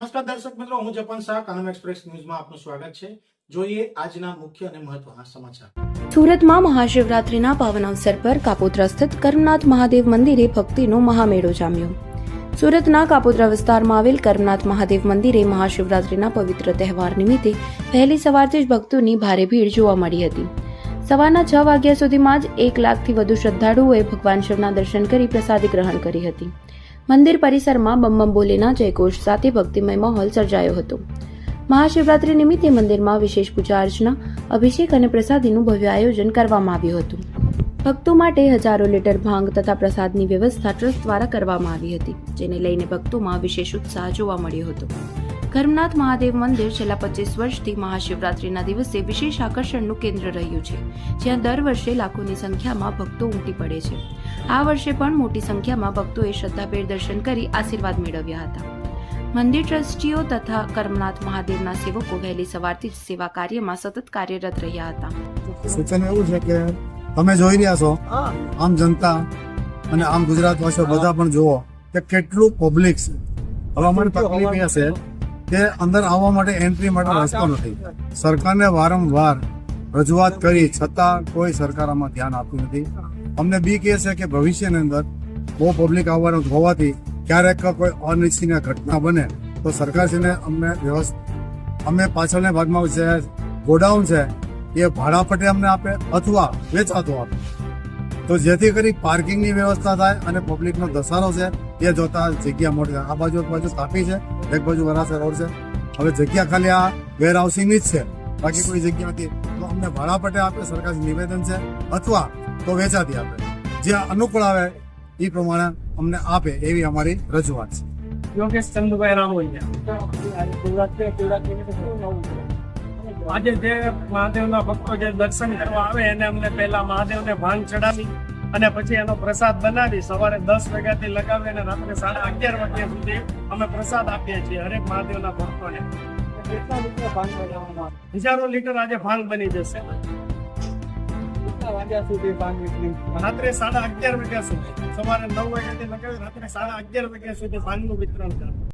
નમસ્કાર દર્શક મિત્રો, હું જપન શાહ, કાનમ એક્સપ્રેસ ન્યૂઝમાં આપનું સ્વાગત છે. જોઈએ આજના મુખ્ય અને મહત્વના સમાચાર. સુરતમાં મહાશિવરાત્રીના પાવન અવસર પર કાપોદ્રા સ્થિત કર્મનાથ મહાદેવ મંદિરે ભક્તિનો મહામેળો જામ્યો. સુરતના કાપોદ્રા વિસ્તારમાં આવેલ કર્મનાથ મહાદેવ મંદિરે મહાશિવરાત્રિના પવિત્ર તહેવાર નિમિત્તે વહેલી સવારથી જ ભક્તોની ભારે ભીડ જોવા મળી હતી. સવારના છ વાગ્યા સુધીમાં જ એક લાખથી વધુ શ્રદ્ધાળુઓએ ભગવાન શિવના દર્શન કરી પ્રસાદી ગ્રહણ કરી હતી. મંદિર પરિસરમાં બમ્બમ બમ બોલેના જયઘોષ સાથે ભક્તિમય માહોલ સર્જાયો હતો. મહાશિવરાત્રી નિમિત્તે મંદિરમાં વિશેષ પૂજા અર્ચના, અભિષેક અને પ્રસાદીનું ભવ્ય આયોજન કરવામાં આવ્યું હતું. ભક્તો માટે હજારો લીટર ભાંગ તથા પ્રસાદની વ્યવસ્થા ટ્રસ્ટ દ્વારા કરવામાં આવી હતી, જેને લઈને ભક્તોમાં વિશેષ ઉત્સાહ જોવા મળ્યો હતો. કર્મનાથ મહાદેવ મંદિર છેલ્લા પચીસ વર્ષથી મહાશિવરાત્રીના દિવસે વિશેષ આકર્ષણનું કેન્દ્ર રહ્યું છે, જ્યાં દર વર્ષે લાખોની સંખ્યામાં ભક્તો ઉમટી પડે છે. આ વર્ષે પણ મોટી સંખ્યામાં ભક્તોએ શ્રદ્ધાભેર દર્શન કરી આશીર્વાદ મેળવ્યા હતા. મંદિર ટ્રસ્ટીઓ તથા કર્મનાથ મહાદેવના સેવકો વહેલી સવારથી જ સેવા કાર્યમાં સતત કાર્યરત રહ્યા હતા. સૂચન એવું છે કે તમે જોઈ રહ્યા છો, આમ જનતા અને આમ ગુજરાતવાસીઓ બધા પણ જુઓ કે કેટલું પબ્લિક છે. હવે અમારી તકલીફ એ છે કે અંદર આવવા માટે એન્ટ્રી માટે રસ્તો નથી. સરકારને વારંવાર રજૂઆત કરી છતાં કોઈ સરકાર આમાં ધ્યાન આપતું નથી. અમને બી કહે છે કે ભવિષ્યની અંદર બહુ પબ્લિક આવવાનું હોવાથી ક્યારેક કોઈ અનિચ્છનીય ઘટના બને તો સરકારશ્રીને અમને વ્યવસ્થા અમે પાછળના ભાગમાં જે ગોડાઉન છે એ ભાડા પટે અમને આપે અથવા વેચાતો આપે. તો જેથી કરી પાર્કિંગની વ્યવસ્થા થાય અને પબ્લિકનો ધસારો છે એ જોતા જગ્યા મોટી આ બાજુ એક બાજુ સ્થાપી છે, એક બાજુ વરાસર રોડ છે. હવે જગ્યા ખાલી આ વેર જ છે. બાકી કોઈ જગ્યા નથી. તો અમને ભાડા પટે આપે સરકાર નિવેદન છે, અથવા તો વેચાતી આપે. જે અનુકૂળ આવે, એ પ્રમાણે અમને આપે એવી અમારી રજૂઆત છે. યોગેશ ચંદુભાઈ રામોલિયા. આજે જે મહાદેવના ભક્તો જે દર્શન કરવા આવે, એને અમને પહેલા મહાદેવને ભાંગ ચડાવી. અને પછી એનો પ્રસાદ બનાવી સવારે દસ વાગ્યાથી લગાવી અને રાત્રે સાડા અગિયાર વાગ્યા સુધી અમે પ્રસાદ આપીએ છીએ હરેક મહાદેવના ભક્તોને. હજારો લીટર આજે ભાંગ બની જશે. રાત્રે સાડા અગિયાર વાગ્યા સુધી. સવારે નવ વાગ્યાથી લગાવી રાત્રે સાડા અગિયાર વાગ્યા સુધી ભાંગનું વિતરણ કરવું.